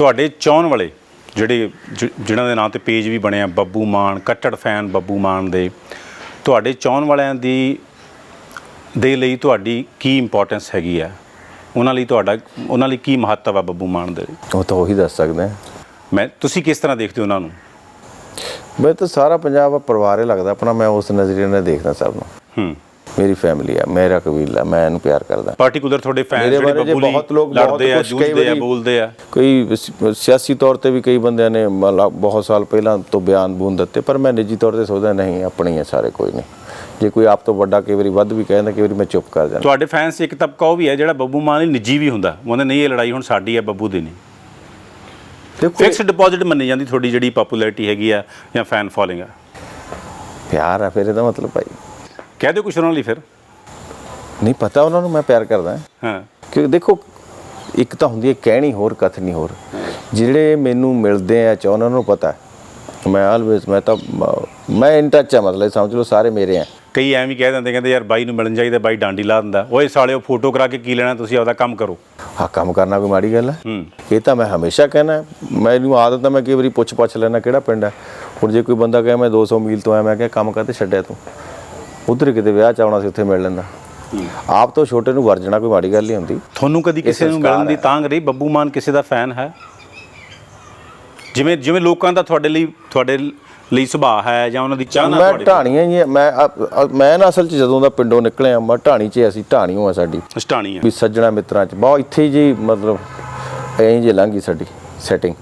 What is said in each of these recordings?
ਤੁਹਾਡੇ ਚਾਹਣ ਵਾਲੇ ਜਿਹੜੇ ਜਿਨ੍ਹਾਂ ਦੇ ਨਾਂ ਤੇ ਪੇਜ ਵੀ ਬਣਿਆ ਬੱਬੂ ਮਾਨ ਕੱਟੜ ਫੈਨ ਬੱਬੂ ਮਾਨ ਦੇ ਤੁਹਾਡੇ ਚਾਹਣ ਵਾਲਿਆਂ ਦੀ ਦੇ ਲਈ ਤੁਹਾਡੀ ਕੀ ਇੰਪੋਰਟੈਂਸ ਹੈਗੀ ਆ? ਉਹਨਾਂ ਲਈ ਤੁਹਾਡਾ ਉਹਨਾਂ ਲਈ ਕੀ ਮਹੱਤਵ ਆ ਬੱਬੂ ਮਾਨ ਦੇ? ਉਹ ਤਾਂ ਉਹੀ ਦੱਸ ਸਕਦੇ ਆ। ਮੈਂ ਤੁਸੀਂ ਕਿਸ ਤਰ੍ਹਾਂ ਦੇਖਦੇ ਹੋ ਉਹਨਾਂ ਨੂੰ? ਮੈਂ ਤਾਂ ਸਾਰਾ ਪੰਜਾਬ ਆ ਪਰਿਵਾਰ ਹੀ ਲੱਗਦਾ ਆਪਣਾ ਮੈਂ ਉਸ ਨਜ਼ਰੀਏ ਨਾਲ ਦੇਖਦਾ ਸਭ ਨੂੰ। ਹੂੰ। ਮੇਰੀ ਫੈਮਿਲੀ ਆ ਮੇਰਾ ਕਬੀਲਾ ਮੈਂ ਇਹਨੂੰ ਪਿਆਰ ਕਰਦਾ। ਪਾਰਟਿਕੂਲਰ ਤੁਹਾਡੇ ਫੈਨ ਜਿਹੜੇ ਬਹੁਤ ਲੋਕ ਲੜਦੇ ਆ ਜੂਝਦੇ ਆ ਬੋਲਦੇ ਆ। ਕੋਈ ਸਿਆਸੀ ਤੌਰ ਤੇ ਵੀ ਕਈ ਬੰਦਿਆਂ ਨੇ ਬਹੁਤ ਸਾਲ ਪਹਿਲਾਂ ਤੋਂ ਬਿਆਨ ਬੂਨ ਦਿੱਤੇ ਪਰ ਮੈਂ ਨਿੱਜੀ ਤੌਰ ਤੇ ਸੋਚਦਾ ਨਹੀਂ ਆਪਣੇ ਆ ਸਾਰੇ ਕੋਈ ਨਹੀਂ। ਜੇ ਕੋਈ ਆਪ ਤੋਂ ਵੱਡਾ ਕਈ ਵਾਰੀ ਵੱਧ ਵੀ ਕਹਿੰਦਾ ਕਈ ਵਾਰੀ ਮੈਂ ਚੁੱਪ ਕਰ ਜਾਂਦਾ। ਤੁਹਾਡੇ ਫੈਨਸ ਇੱਕ ਤਬਕਾ ਉਹ ਵੀ ਹੈ ਜਿਹੜਾ ਬੱਬੂ ਮਾਨ ਲਈ ਨਿੱਜੀ ਵੀ ਹੁੰਦਾ। ਉਹ ਕਹਿੰਦੇ ਨਹੀਂ ਇਹ ਲੜਾਈ ਹੁਣ ਸਾਡੀ ਹੈ ਬੱਬੂ ਦੀ ਨਹੀਂ। ਦੇਖੋ ਫਿਕਸਡ ਡਿਪੋਜ਼ਿਟ ਮੰਨੀ ਜਾਂਦੀ ਤੁਹਾਡੀ ਜਿਹੜੀ ਪਪੂਲੈਰਿਟੀ ਹੈਗੀ ਆ ਜਾਂ ਫੈਨ ਫੋਲੋਇੰਗ ਆ। ਪਿਆਰ ਆ ਫਿਰ ਇਹਦਾ ਮਤਲਬ ਭਾਈ। ਕਹਿ ਦਿਓ ਕੁਛ ਉਹਨਾਂ ਲਈ ਫਿਰ। ਨਹੀਂ ਪਤਾ ਉਹਨਾਂ ਨੂੰ ਮੈਂ ਪਿਆਰ ਕਰਦਾ ਹਾਂ। ਕਿ ਦੇਖੋ ਇੱਕ ਤਾਂ ਹੁੰਦੀ ਹੈ ਕਹਿਣੀ ਹੋਰ ਕਥਨੀ ਹੋਰ। ਜਿਹੜੇ ਮੈਨੂੰ ਮਿਲਦੇ ਆ ਚਾ ਉਹਨਾਂ ਨੂੰ ਪਤਾ। ਮੈਂ ਆਲਵੇਜ਼ ਮੈਂ ਤਾਂ ਮ- ਇਨ ਟੱਚ ਆ ਮਤਲਬ ਸਮਝ ਲਓ ਸਾਰੇ ਮੇਰੇ ਆ। ਕਈ ਐਵੇਂ ਕਹਿ ਦਿੰਦੇ ਕਹਿੰਦੇ ਯਾਰ ਬਾਈ ਨੂੰ ਮਿਲਣ ਜਾਈਦਾ ਬਾਈ ਡਾਂਡੀ ਲਾ ਦਿੰਦਾ। ਓਏ ਸਾਲਿਓ ਫੋਟੋ ਕਰਾ ਕੇ ਕੀ ਲੈਣਾ ਤੁਸੀਂ ਆਪਦਾ ਕੰਮ ਕਰੋ। ਹਾਂ ਕੰਮ ਕਰਨਾ ਕੋਈ ਮਾੜੀ ਗੱਲ ਹੈ ਹੂੰ। ਇਹ ਤਾਂ ਮੈਂ ਹਮੇਸ਼ਾ ਕਹਿਣਾ ਮੈਨੂੰ ਆਦਤ ਹੈ ਮੈਂ ਕਈ ਵਾਰੀ ਪੁੱਛ ਪਛ ਲੈਣਾ ਕਿਹੜਾ ਪਿੰਡ ਹੈ। ਹੁਣ ਜੇ ਕੋਈ ਬੰਦਾ ਕਹੇ ਮੈਂ 200 ਮੀਲ ਤੋਂ ਆਇਆ ਮੈਂ ਕਿਹਾ ਕੰਮ ਕਰਤੇ ਛੱਡਿਆ ਤੂੰ? ਉਧਰ ਕਿਤੇ ਵਿਆਹ ਚ ਆਉਣਾ ਸੀ ਉੱਥੇ ਮਿਲ ਲੈਂਦਾ। ਆਪ ਤੋਂ ਛੋਟੇ ਨੂੰ ਵਰਜਣਾ ਕੋਈ ਮਾੜੀ ਗੱਲ ਨਹੀਂ ਹੁੰਦੀ। ਤੁਹਾਨੂੰ ਕਦੀ ਕਿਸੇ ਨੂੰ ਮਿਲਣ ਦੀ। ਤਾਂਗ ਰਹੀ ਬੱਬੂ ਮਾਨ ਕਿਸੇ ਦਾ ਫੈਨ ਹੈ? ਜਿਵੇਂ ਜਿਵੇਂ ਲੋਕਾਂ ਦਾ ਤੁਹਾਡੇ ਲਈ ਤੁਹਾਡੇ ਲਈ ਸੁਭਾਅ ਹੈ ਜਾਂ ਉਹਨਾਂ ਦੀ ਚਾਹਨਾ ਮੈਂ ਢਾਣੀਆਂ ਹੀ ਆ, ਮੈਂ ਆ- ਮੈਂ ਨਾ ਅਸਲ ਚ ਜਦੋਂ ਦਾ ਪਿੰਡੋਂ ਨਿਕਲੇ ਆ ਮੈਂ ਢਾਣੀ ਚ ਅਸੀਂ ਢਾਣੀਓ ਆ ਸਾਡੀ। ਸਟਾਣੀ ਹੈ ਵੀ ਸੱਜਣਾ ਮਿੱਤਰਾਂ ਚ। ਬਹੁਤ ਇੱਥੇ ਜੀ ਮਤਲਬ ਐਂ ਜੇ ਲੰਘੀ ਸਾਡੀ ਸੈਟਿੰਗ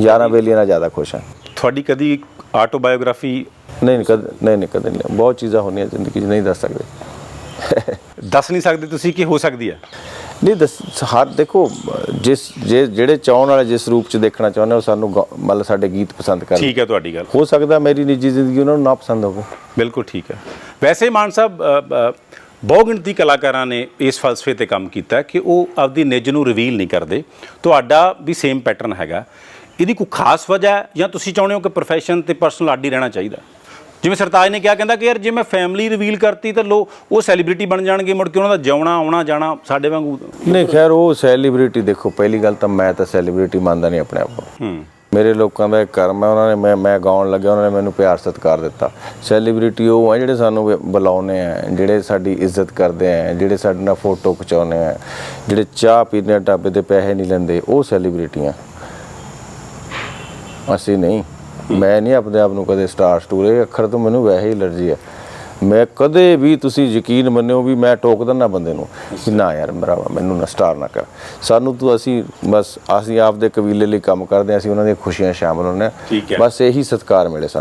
ਯਾਰਾਂ ਬੇਲੀਆਂ ਨਾਲ ਜ਼ਿਆਦਾ ਖੁਸ਼ ਆ। ਤੁਹਾਡੀ ਕਦੀ ਆਟੋਬਾਇਓਗ੍ਰਾਫੀ ਨਹੀਂ ਨਹੀਂ ਕਦੇ ਨਹੀਂ ਨਹੀਂ ਕਦੇ ਨਹੀਂ। ਬਹੁਤ ਚੀਜ਼ਾਂ ਹੁੰਦੀਆਂ ਜ਼ਿੰਦਗੀ 'ਚ ਨਹੀਂ ਦੱਸ ਸਕਦੇ। ਦੱਸ ਨਹੀਂ ਸਕਦੇ ਤੁਸੀਂ ਕਿ ਹੋ ਸਕਦੀ ਹੈ? ਨਹੀਂ ਦੱਸ ਹਰ ਦੇਖੋ ਜਿਸ ਜੇ ਜਿਹੜੇ ਚਾਹਣ ਵਾਲੇ ਜਿਸ ਰੂਪ 'ਚ ਦੇਖਣਾ ਚਾਹੁੰਦੇ ਉਹ ਸਾਨੂੰ ਮਤਲਬ ਸਾਡੇ ਗੀਤ ਪਸੰਦ ਕਰਦੇ ਠੀਕ ਹੈ ਤੁਹਾਡੀ ਗੱਲ। ਹੋ ਸਕਦਾ ਮੇਰੀ ਨਿੱਜੀ ਜ਼ਿੰਦਗੀ ਉਹਨਾਂ ਨੂੰ ਨਾ ਪਸੰਦ ਹੋਵੇ। ਬਿਲਕੁਲ ਠੀਕ ਹੈ। ਵੈਸੇ ਮਾਨ ਸਾਹਿਬ ਅ, ਅ, ਬਹੁ ਗਿਣਤੀ ਕਲਾਕਾਰਾਂ ਨੇ ਇਸ ਫਲਸਫੇ ਤੇ ਕੰਮ ਕੀਤਾ ਕਿ ਉਹ ਆਪਦੀ ਨਿੱਜ ਨੂੰ ਰਿਵੀਲ ਨਹੀਂ ਕਰਦੇ। ਤੁਹਾਡਾ ਵੀ ਸੇਮ ਪੈਟਰਨ ਹੈਗਾ। ਇਹਦੀ ਕੋਈ ਖਾਸ ਵਜ੍ਹਾ ਹੈ? ਜਾਂ ਤੁਸੀਂ ਚਾਹੁੰਦੇ ਹੋ ਕਿ ਪ੍ਰੋਫੈਸ਼ਨ ਤੇ ਪਰਸਨਲ ਅੱਡ ਹੀ ਰਹਿਣਾ ਚਾਹੀਦਾ? ਜਿਵੇਂ ਸਰਤਾਜ ਨੇ ਕਿਹਾ ਕਹਿੰਦਾ ਕਿ ਯਾਰ ਜੇ ਮੈਂ ਫੈਮਿਲੀ ਰਿਵੀਲ ਕਰਤੀ ਤਾਂ ਲੋ ਉਹ ਸੈਲੀਬ੍ਰਿਟੀ ਬਣ ਜਾਣਗੇ ਮੁੜ ਕੇ ਉਹਨਾਂ ਦਾ ਜਿਉਣਾ ਆਉਣਾ ਜਾਣਾ ਸਾਡੇ ਵਾਂਗੂ ਨਹੀਂ ਖੈਰ ਉਹ ਸੈਲੀਬ੍ਰਿਟੀ ਦੇਖੋ ਪਹਿਲੀ ਗੱਲ ਤਾਂ ਮੈਂ ਤਾਂ ਸੈਲੀਬ੍ਰਿਟੀ ਮੰਨਦਾ ਨਹੀਂ ਆਪਣੇ ਆਪ ਨੂੰ। ਮੇਰੇ ਲੋਕਾਂ ਦਾ ਇੱਕ ਕਰਮ ਹੈ ਉਹਨਾਂ ਨੇ ਮੈਂ ਮੈਂ ਗਾਉਣ ਲੱਗਿਆ ਉਹਨਾਂ ਨੇ ਮੈਨੂੰ ਪਿਆਰ ਸਤਿਕਾਰ ਦਿੱਤਾ। ਸੈਲੀਬ੍ਰਿਟੀ ਉਹ ਹੈ ਜਿਹੜੇ ਸਾਨੂੰ ਬੁ- ਬੁਲਾਉਂਦੇ ਆ ਜਿਹੜੇ ਸਾਡੀ ਇੱਜ਼ਤ ਕਰਦੇ ਆ ਜਿਹੜੇ ਸਾਡੇ ਨਾਲ ਫੋਟੋ ਖਿਚਾਉਂਦੇ ਆ ਜਿਹੜੇ ਚਾਹ ਪੀਂਦੇ ਆ ਢਾਬੇ ਤੇ ਪੈਸੇ ਨਹੀਂ ਲੈਂਦੇ ਉਹ ਸੈਲੀਬ੍ਰਿਟੀਆਂ ਅਸੀਂ ਨਹੀਂ। ਮੈਂ ਨਹੀਂ ਆਪਣੇ ਆਪ ਨੂੰ ਕਦੇ ਸਟਾਰ ਸਟੂਰ ਅੱਖਰ ਤੋਂ ਮੈਨੂੰ ਵੈਸੇ ਹੀ ਅਲਰਜੀ ਹੈ। ਮੈਂ ਕਦੇ ਵੀ ਤੁਸੀਂ ਯਕੀਨ ਮੰਨਿਓ ਵੀ ਮੈਂ ਟੋਕ ਦਿੰਦਾ ਬੰਦੇ ਨੂੰ ਕਿ ਨਾ ਯਾਰ ਮੇਰਾ ਮੈਨੂੰ ਨਾ ਸਟਾਰ ਨਾ ਕਰ। ਸਾਨੂੰ ਤੂੰ ਅਸੀਂ ਬਸ ਅਸੀਂ ਆਪਦੇ ਕਬੀਲੇ ਲਈ ਕੰਮ ਕਰਦੇ ਹਾਂ ਅਸੀਂ ਉਹਨਾਂ ਦੀਆਂ ਖੁਸ਼ੀਆਂ ਸ਼ਾਮਲ ਹੁੰਦੇ। ਹਾਂ। ਬਸ ਇਹੀ ਸਤਿਕਾਰ ਮਿਲੇ ਸਾਨੂੰ।